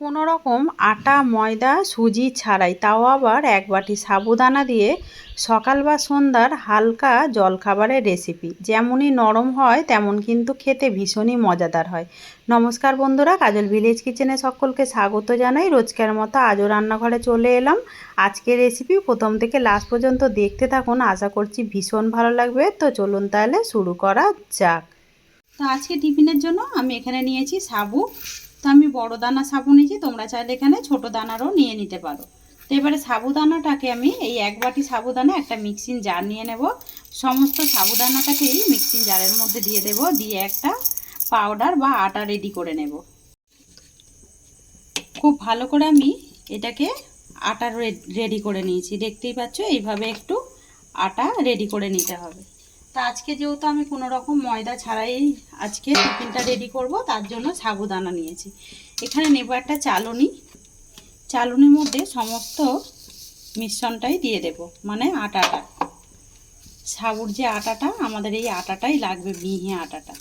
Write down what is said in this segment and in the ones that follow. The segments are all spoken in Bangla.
কোনো রকম আটা, ময়দা, সুজি ছাড়াই, তাও আবার এক বাটি সাবুদানা দিয়ে সকাল বা সন্ধ্যার হালকা জলখাবারের রেসিপি। যেমনই নরম হয়, তেমন কিন্তু খেতে ভীষণই মজাদার হয়। নমস্কার বন্ধুরা, কাজল ভিলেজ কিচেনে সকলকে স্বাগত জানাই। রোজকার মতো আজও রান্নাঘরে চলে এলাম। আজকের রেসিপি প্রথম থেকে লাস্ট পর্যন্ত দেখতে থাকুন, আশা করছি ভীষণ ভালো লাগবে। তো চলুন তাহলে শুরু করা যাক। তো আজকে টিফিনের জন্য আমি এখানে নিয়েছি সাবু। তো আমি বড় দানা সাবু নিয়েছি, তোমরা চাইলে এখানে ছোট দানারও নিয়ে নিতে পারো। তো এবারে সাবুদানাটাকে আমি এই এক বাটি সাবুদানা একটা মিক্সিং জার নিয়ে নেব। সমস্ত সাবুদানাটাকেই মিক্সিং জারের মধ্যে দিয়ে দেব, দিয়ে একটা পাউডার বা আটা রেডি করে নেব। খুব ভালো করে আমি এটাকে আটা রেডি করে নিয়েছি। দেখতেই পাচ্ছ, এইভাবে একটু আটা রেডি করে নিতে হবে। তা আজকে যেহেতু আমি কোনো রকম ময়দা ছাড়াই আজকে টিফিনটা রেডি করব, তার জন্য সাবুদানা নিয়েছি। এখানে নেব একটা চালনি। চালনির মধ্যে সমস্ত মিশ্রণটাই দিয়ে দেব মানে আটাটা। সাবুর যে আটাটা, আমাদের এই আটাটাই লাগবে, মিহি আটাটা।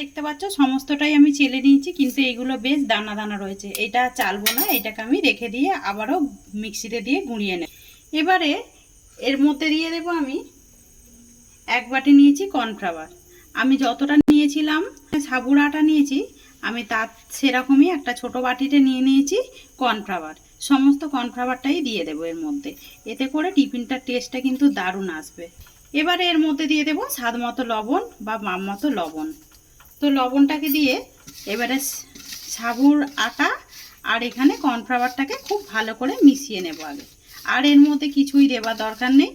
দেখতে পাচ্ছ, সমস্তটাই আমি চেলে নিয়েছি, কিন্তু এইগুলো বেশ দানা দানা রয়েছে। এটা চালবো না, এটাকে আমি রেখে দিয়ে আবারও মিক্সিতে দিয়ে গুঁড়িয়ে নেব। এবারে এর মধ্যে দিয়ে দেবো আমি এক বাটি নিয়েছি কর্নফ্লাওয়ার। আমি যতটা নিয়েছিলাম সাবুর আটা নিয়েছি, আমি তার সেরকমই একটা ছোট বাটিতে নিয়ে নিয়েছি কর্নফ্লাওয়ার। সমস্ত কর্নফ্লাওয়ারটাই দিয়ে দেবো এর মধ্যে। এতে করে টিফিনটার টেস্টটা কিন্তু দারুণ আসবে। এবারে এর মধ্যে দিয়ে দেবো স্বাদ মতো লবণ বা মাম মতো লবণ। তো লবণটাকে দিয়ে এবারে সাবুর আটা আর এখানে কর্নফ্লাওয়ারটাকে খুব ভালো করে মিশিয়ে নেব আগে। আর এর মধ্যে কিছুই দেওয়ার দরকার নেই।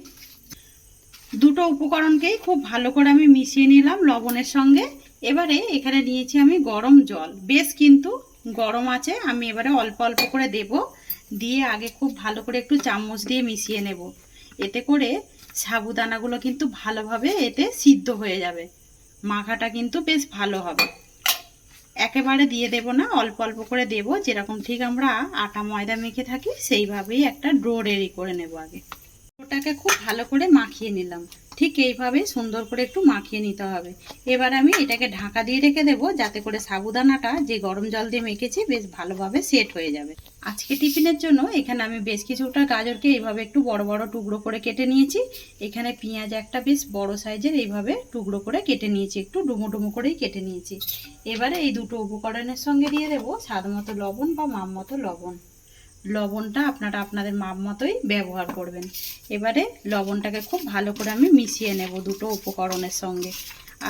দুটো উপকরণকেই খুব ভালো করে আমি মিশিয়ে নিলাম লবণের সঙ্গে। এবারে এখানে নিয়েছি আমি গরম জল। বেশ কিন্তু গরম আছে, আমি এবারে অল্প অল্প করে দেব। দিয়ে আগে খুব ভালো করে একটু চামচ দিয়ে মিশিয়ে নেব। এতে করে সাবুদানাগুলো কিন্তু ভালোভাবে এতে সিদ্ধ হয়ে যাবে। মাখাটা কিন্তু বেশ ভালো হবে। একেবারে দিয়ে দেব না, অল্প অল্প করে দেব। যেরকম ঠিক আমরা আটা ময়দা মেখে থাকি, সেইভাবেই একটা ড্রো রেডি করে নেব আগে। ওটাকে খুব ভালো করে মাখিয়ে নিলাম। ঠিক এইভাবে সুন্দর করে একটু মাখিয়ে নিতে হবে। এবার আমি এটাকে ঢাকা দিয়ে রেখে দেবো, যাতে করে সাবুদানাটা যে গরম জল দিয়ে মেখেছি, বেশ ভালোভাবে সেট হয়ে যাবে। আজকে টিফিনের জন্য এখানে আমি বেশ কিছুটা গাজরকে এইভাবে একটু বড় বড় টুকরো করে কেটে নিয়েছি। এখানে পেঁয়াজ একটা বেশ বড় সাইজের এইভাবে টুকরো করে কেটে নিয়েছি, একটু ডুমো ডুমো করেই কেটে নিয়েছি। এবারে এই দুটো উপকরণের সঙ্গে দিয়ে দেবো স্বাদ মতো লবণ বা মাম মতো লবণ। লবণটা আপনারা আপনাদের মাপ মতোই ব্যবহার করবেন। এবারে লবণটাকে খুব ভালো করে আমি মিশিয়ে নেব দুটো উপকরণের সঙ্গে।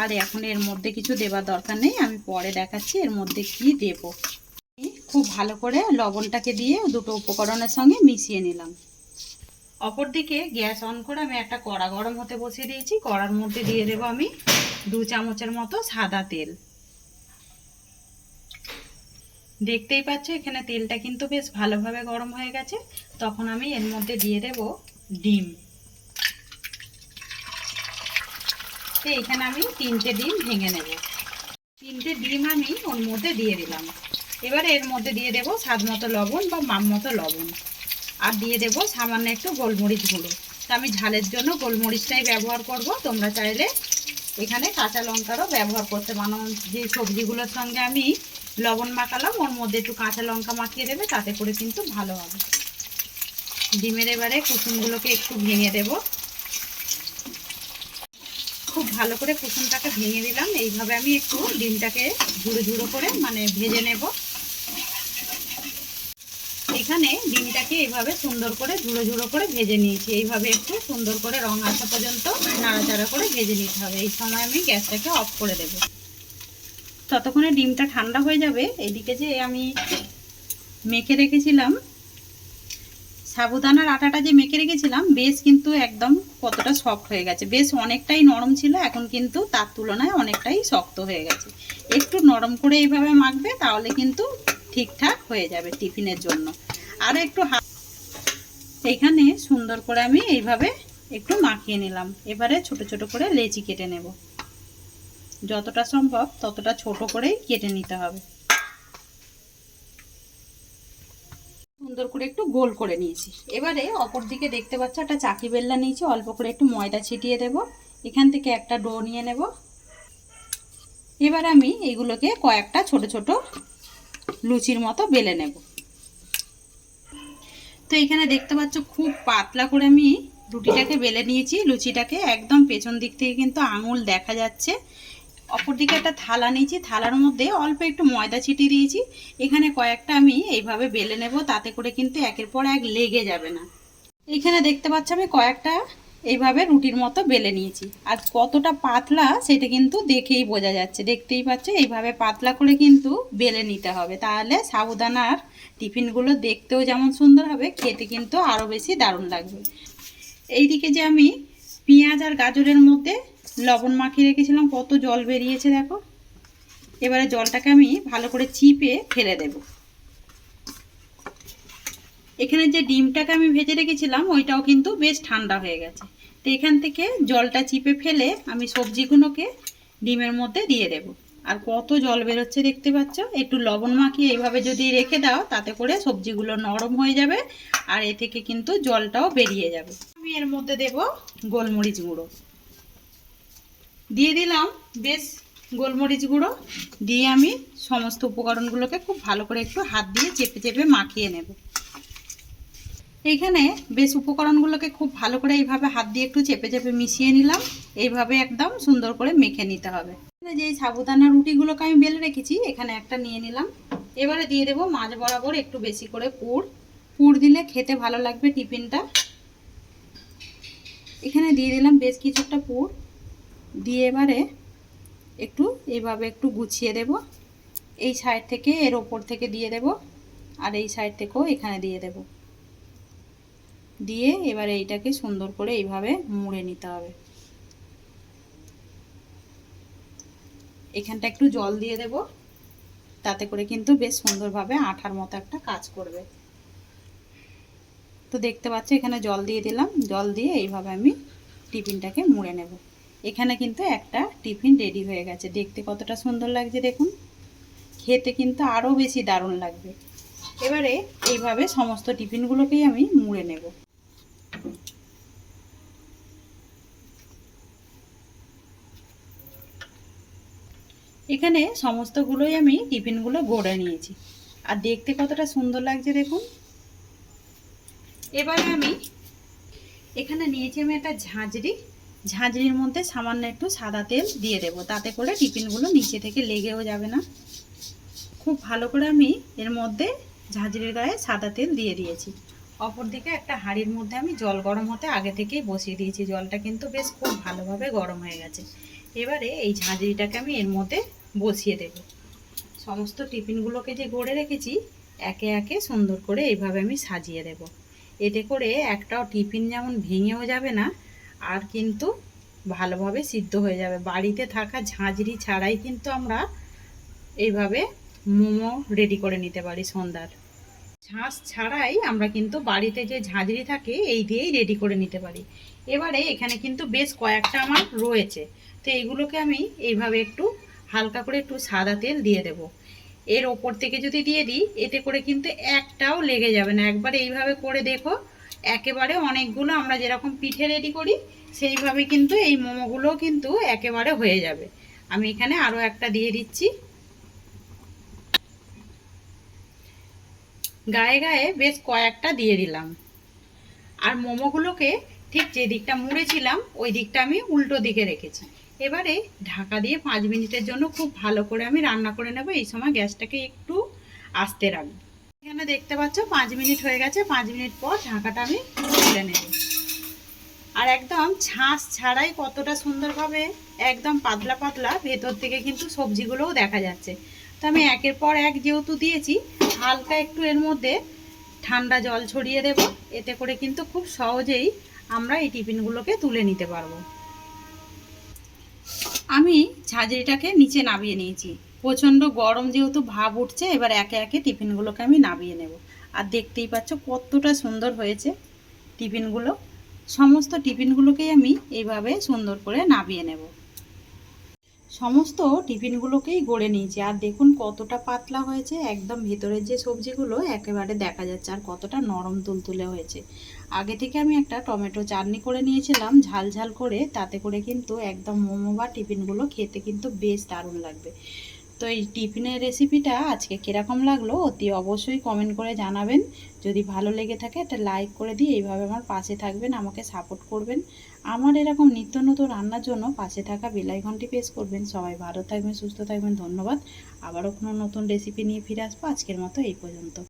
আর এখন এর মধ্যে কিছু দেবার দরকার নেই, আমি পরে দেখাচ্ছি এর মধ্যে কি দেব। খুব ভালো করে লবণটাকে দিয়ে দুটো উপকরণের সঙ্গে মিশিয়ে নিলাম। অপরদিকে গ্যাস অন করে আমি একটা কড়া গরম হতে বসিয়ে দিয়েছি। কড়ার মধ্যে দিয়ে দেবো আমি দু চামচের মতো সাদা তেল। দেখতেই পাচ্ছ, এখানে তেলটা কিন্তু বেশ ভালোভাবে গরম হয়ে গেছে। তখন আমি এর মধ্যে দিয়ে দেব ডিম। তো এখানে আমি তিনটে ডিম ভেঙে নেব। তিনটে ডিম আমি ওর মধ্যে দিয়ে দিলাম। এবারে এর মধ্যে দিয়ে দেব স্বাদ মতো লবণ বা মাম মতো লবণ। আর দিয়ে দেব সামান্য একটু গোলমরিচ গুঁড়ো। তো আমি ঝালের জন্য গোলমরিচটাই ব্যবহার করব। তোমরা চাইলে এখানে কাঁচা লঙ্কারও ব্যবহার করতে পারো। যে সবজিগুলোর সঙ্গে আমি লবণ মাখালাম, ওর মধ্যে একটু কাঁচা লঙ্কা মাখিয়ে দেবে, তাতে করে কিন্তু ভালো হবে। ডিমের এবারে কুসুমগুলোকে একটু ভেঙে দেব। খুব ভালো করে কুসুমটাকে ভেঙে দিলাম। এইভাবে আমি একটু ডিমটাকে ঝুড়ো ঝুড়ো করে মানে ভেজে নেব। এখানে ডিমটাকে এইভাবে সুন্দর করে ঝুড়ো ঝুড়ো করে ভেজে নিয়েছি। এইভাবে একটু সুন্দর করে রং আসা পর্যন্ত নাড়াচাড়া করে ভেজে নিতে হবে। এই সময় আমি গ্যাসটাকে অফ করে দেবো। ততক্ষণে ডিমটা ঠান্ডা হয়ে যাবে, এদিকে যে আমি মেখে রেখেছিলাম, সাবুদানার আটাটা যে মেখে রেখেছিলাম, বেশ কিন্তু একদম কতটা সফট হয়ে গেছে। বেশ অনেকটাই নরম ছিল, এখন কিন্তু তার তুলনায় অনেকটাই শক্ত হয়ে গেছে। একটু নরম করে এইভাবে মাখবে, তাহলে কিন্তু ঠিকঠাক হয়ে যাবে টিফিনের জন্য। আরও একটু এইখানে সুন্দর করে আমি এইভাবে একটু মাখিয়ে নিলাম। এবারে ছোট ছোট করে লেচি কেটে নেব। যতটা সম্ভব ততটা ছোট করেই কেটে নিতে হবে। সুন্দর করে একটু গোল করে নিয়েছি। এবারে অপর দিকে দেখতে পাচ্ছ একটা চাকি বেল্লা নিয়েছি, অল্প করে একটু ময়দা ছিটিয়ে দেব। এখান থেকে একটা ডো নিয়ে নেব। এবার আমি এগুলোকে কয়েকটা ছোট ছোট লুচির মতো বেলে নেব। তো এখানে দেখতে পাচ্ছ খুব পাতলা করে আমি রুটিটাকে বেলে নিয়েছি। লুচিটাকে একদম পেছন দিক থেকে কিন্তু আঙুল দেখা যাচ্ছে। অপর দিকে একটা থালা নিয়েছি, থালার মধ্যে অল্প একটু ময়দা ছিটিয়ে দিয়েছি। এখানে কয়েকটা আমি এইভাবে বেলে নেব, তাতে করে কিন্তু একের পর এক লেগে যাবে না। এখানে দেখতে পাচ্ছ আমি কয়েকটা এইভাবে রুটির মতো বেলে নিয়েছি। আর কতটা পাতলা সেটা কিন্তু দেখেই বোঝা যাচ্ছে। দেখতেই পাচ্ছ, এইভাবে পাতলা করে কিন্তু বেলে নিতে হবে। তাহলে সাবুদানার টিফিনগুলো দেখতেও যেমন সুন্দর হবে, খেতে কিন্তু আরও বেশি দারুণ লাগবে। এইদিকে যে আমি পেঁয়াজ আর গাজরের মধ্যে লবণ মাখিয়ে রেখেছিলাম, কত জল বেরিয়েছে দেখো। এবারে জলটাকে আমি ভালো করে চিপে ফেলে দেব। এখানে যে ডিমটাকে আমি ভেজে রেখেছিলাম, ওইটাও কিন্তু বেশ ঠান্ডা হয়ে গেছে। তো এখান থেকে জলটা চিপে ফেলে আমি সবজিগুলোকে ডিমের মধ্যে দিয়ে দেব। আর কত জল বেরোচ্ছে দেখতে পাচ্ছ? একটু লবণ মাখিয়ে এইভাবে যদি রেখে দাও, তাতে করে সবজিগুলো নরম হয়ে যাবে, আর এ থেকে কিন্তু জলটাও বেরিয়ে যাবে। আমি এর মধ্যে দেব গোলমরিচ গুঁড়ো। দিয়ে দিলাম বেশ গোলমরিচ গুঁড়ো। দিয়ে আমি সমস্ত উপকরণগুলোকে খুব ভালো করে একটু হাত দিয়ে চেপে চেপে মাখিয়ে নেব। এইখানে বেশ উপকরণগুলোকে খুব ভালো করে এইভাবে হাত দিয়ে একটু চেপে চেপে মিশিয়ে নিলাম। এইভাবে একদম সুন্দর করে মেখে নিতে হবে। যে সাবুদানা রুটিগুলোকে আমি বেলে রেখেছি, এখানে একটা নিয়ে নিলাম। এবারে দিয়ে দেবো মাছ বরাবর একটু বেশি করে পুর। পুর দিলে খেতে ভালো লাগবে টিফিনটা। এখানে দিয়ে দিলাম বেশ কিছুটা পুর। দিয়ে এবারে একটু এইভাবে একটু গুছিয়ে দেব। এই সাইড থেকে এর ওপর থেকে দিয়ে দেব আর এই সাইড থেকেও এখানে দিয়ে দেব। দিয়ে এবারে এইটাকে সুন্দর করে এইভাবে মুড়ে নিতে হবে। এখানটা একটু জল দিয়ে দেব। তাতে করে কিন্তু বেশ সুন্দরভাবে আঠার মতো একটা কাজ করবে। তো দেখতে পাচ্ছ এখানে জল দিয়ে দিলাম। জল দিয়ে এইভাবে আমি টিফিনটাকে মুড়ে নেব। এখানে কিন্তু একটা টিফিন রেডি হয়ে গেছে। দেখতে কতটা সুন্দর লাগছে দেখুন। খেতে কিন্তু আরও বেশি দারুণ লাগবে। এবারে এইভাবে সমস্ত টিফিনগুলোকেই আমি মুড়ে নেব। এখানে সমস্তগুলোই আমি টিফিনগুলো গড়ে নিয়েছি। আর দেখতে কতটা সুন্দর লাগছে দেখুন। এবারে আমি এখানে নিয়েছি আমি একটা ঝাঁঝরি। ঝাঁঝরির মধ্যে সামান্য একটু সাদা তেল দিয়ে দেব। তাতে করে টিফিনগুলো নিচে থেকে লেগেও যাবে না। খুব ভালো করে আমি এর মধ্যে ঝাঁঝরির গায়ে সাদা তেল দিয়ে দিয়েছি। অপর দিকে একটা হাঁড়ির মধ্যে আমি জল গরম হতে আগে থেকেই বসিয়ে দিয়েছি। জলটা কিন্তু বেশ খুব ভালোভাবে গরম হয়ে গেছে। এবারে এই ঝাঁঝরিটাকে আমি এর মধ্যে বসিয়ে দেব। সমস্ত টিফিনগুলোকে যে গড়ে রেখেছি, একে একে সুন্দর করে এইভাবে আমি সাজিয়ে দেব। এতে করে একটাও টিফিন যেমন ভেঙেও যাবে না আর কিন্তু ভালোভাবে সিদ্ধ হয়ে যাবে। বাড়িতে থাকা ঝাঁঝরি ছাড়াই কিন্তু আমরা এইভাবে মোমো রেডি করে নিতে পারি সন্ধ্যার। ঝাঁস ছাড়াই আমরা কিন্তু বাড়িতে যে ঝাঁঝরি থাকে, এই দিয়েই রেডি করে নিতে পারি। এবারে এখানে কিন্তু বেশ কয়েকটা আমার রয়েছে। তো এইগুলোকে আমি এইভাবে একটু হালকা করে একটু সাদা তেল দিয়ে দেব। এর ওপর থেকে যদি দিয়ে দিই, এতে করে কিন্তু একটাও লেগে যাবে না। একবার এইভাবে করে দেখো, একেবারে অনেকগুলো আমরা যেরকম পিঠে রেডি করি সেইভাবে কিন্তু এই মোমোগুলো কিন্তু একেবারে হয়ে যাবে। আমি এখানে আরও একটা দিয়ে দিচ্ছি। গায়ে গায়ে বেশ কয়েকটা দিয়ে দিলাম। আর মোমোগুলোকে ঠিক যে দিকটা মুড়েছিলাম, ওই দিকটা আমি উল্টো দিকে রেখেছি। এবারে ঢাকা দিয়ে পাঁচ মিনিটের জন্য খুব ভালো করে আমি রান্না করে নেব। এই সময় গ্যাসটাকে একটু আস্তে রাখব। এখানে দেখতে পাচ্ছ, পাঁচ মিনিট হয়ে গেছে। পাঁচ মিনিট পর ঢাকাটা আমি খুলে নেব। আর একদম ছাঁচ ছাড়াই কতটা সুন্দরভাবে একদম পাতলা পাতলা ভেতর থেকে কিন্তু সবজিগুলোও দেখা যাচ্ছে। তো আমি একের পর এক যেহেতু দিয়েছি, হালকা একটু এর মধ্যে ঠান্ডা জল ছড়িয়ে দেব। এতে করে কিন্তু খুব সহজেই আমরা এই টিফিনগুলোকে তুলে নিতে পারব। আমি ঝাঁঝরিটাকে নিচে নামিয়ে নিয়েছি। প্রচণ্ড গরম যেহেতু ভাব উঠছে, এবার একে একে টিফিনগুলোকে আমি নামিয়ে নেব। আর দেখতেই পাচ্ছ কতটা সুন্দর হয়েছে টিফিনগুলো। সমস্ত টিফিনগুলোকেই আমি এইভাবে সুন্দর করে নামিয়ে নেব। সমস্ত টিফিনগুলোকেই গড়ে নিয়েছি। আর দেখুন কতটা পাতলা হয়েছে, একদম ভেতরের যে সবজিগুলো একেবারে দেখা যাচ্ছে আর কতটা নরম তুলতুলে হয়েছে। আগে থেকে আমি একটা টমেটো চাটনি করে নিয়েছিলাম, ঝাল ঝাল করে, তাতে করে কিন্তু একদম মোমো বা টিফিনগুলো খেতে কিন্তু বেশ দারুণ লাগবে। তো এই টিফিনের রেসিপিটা আজকে কীরকম লাগল অতি অবশ্যই কমেন্ট করে জানাবেন। যদি ভালো লেগে থাকে একটা লাইক করে দিয়ে এইভাবে আমার পাশে থাকবেন, আমাকে সাপোর্ট করবেন। আমার এরকম নিত্য নতুন রান্নার জন্য পাশে থাকা বেলাই ঘন্টি প্রেস করবেন। সবাই ভালো থাকবেন, সুস্থ থাকবেন, ধন্যবাদ। আবারও কোনো নতুন রেসিপি নিয়ে ফিরে আসব আজকের মতো এই পর্যন্ত।